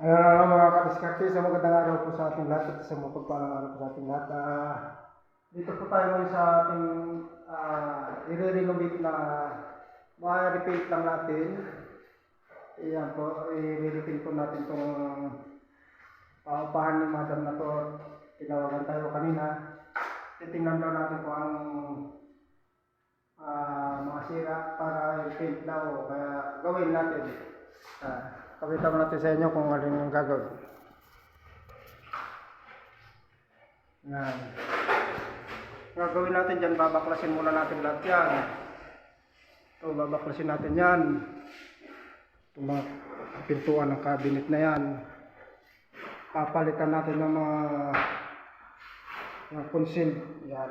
Ah, mga kadiskarte, sa magandang araw po sa ating lahat at sa mga pagpalang araw po sa ating lahat. Ah, dito po tayo ngayon sa ating uh, i-renovate na mga repaint lang natin. Ayan po, i-repaint po natin itong paupahan ni madam na to. Tinawagan tayo kanina. Titingnan daw natin kung anong ah, mga sira para i-paint daw. Kaya gawin natin. Ah, pakita mo natin sa inyo kung ano yung gagawin. Yan. Gagawin natin dyan, babaklasin muna natin lahat yan. Ito, babaklasin natin yan. Itong mga pintuan ng cabinet na yan. Papalitan natin ng mga mga concealed. Yan.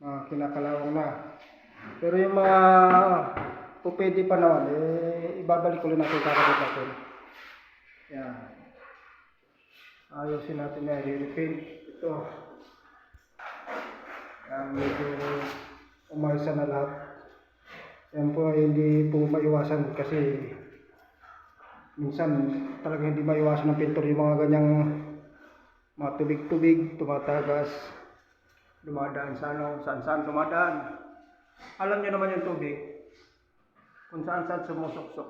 Mga kinakalawang na. Pero yung mga kung pwede pa naman, eh, ibabalik ulit natin kakabit natin. Yan. Ayusin natin na i-repaint. Ito. Yan, medyo umayos na lahat. Yan po hindi po maiwasan kasi minsan talaga hindi maiwasan ng pintor yung mga ganyang mga tubig-tubig, tumatagas, dumadaan sa ano, saan-saan dumadaan. Alam niyo naman yung tubig, kung saan saan sumusuksok.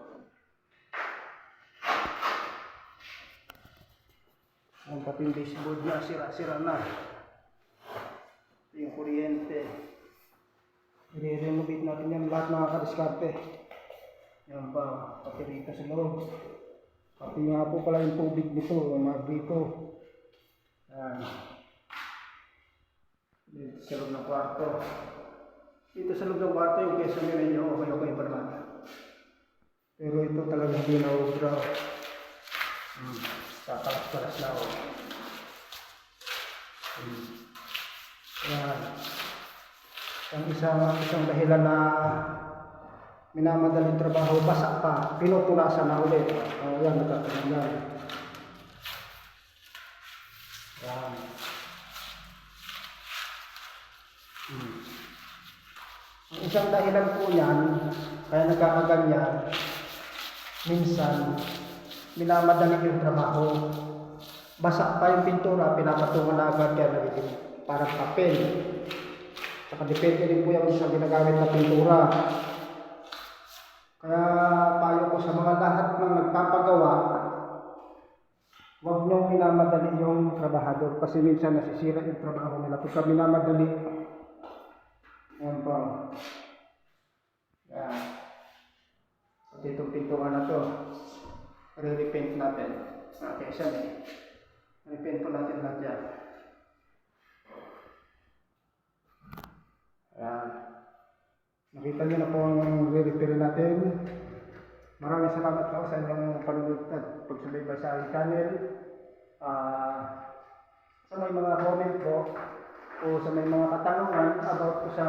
Ang pati yung baseboard na, sira-sira na. Ito yung kuryente. I-renovate natin yan lahat mga kadiskarte. Yan pa, pati rito sa loob. Pati nga po pala yung tubig nito, mga dito. Yan. Dito sa loob ng kwarto. Dito sa loob ng kwarto yung keso nyo ninyo, okay-okay pa naman. Pero ito talaga hindi na ubra. Hmm. Tatalas-talas na ako. Hmm. Yan. Ang isang, isang dahilan na minamadaling trabaho, basa pa, pinupunasan na ulit. O yan, nagkakaroon yan. Hmm. Ang isang dahilan po yan, kaya nagkakaganyan, minsan, minamadali yung trabaho. Basa pa yung pintura, pinapatungan na agad kaya nagiging parang papel. Saka depende din po yan sa ginagamit na pintura. Kaya payo ko sa mga lahat ng nagpapagawa, huwag niyong minamadali yung trabahador kasi minsan nasisira yung trabaho nila. Pagka minamadali, yan po. Yan. At itong pintuan na to, re-repaint natin. Okay, isa eh. Repaint po natin lahat yan. Ayan. Nakita niyo na po ang re-repair natin. Maraming salamat po sa inyong panunod at pagsubaybay sa aking channel. Ah, sa may mga comment po o sa may mga katanungan about po sa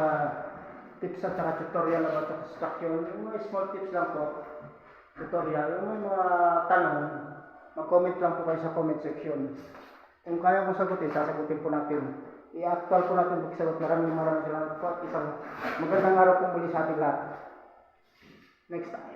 tips at saka tutorial about sa construction, yung mga small tips lang po, tutorial, yung may mga tanong, mag-comment lang po kayo sa comment section. Kung kaya kong sagutin, sasagutin po natin. I-actual po natin pagsagot. Maraming maraming salamat po at isang magandang araw po muli sa ating lahat. Next time.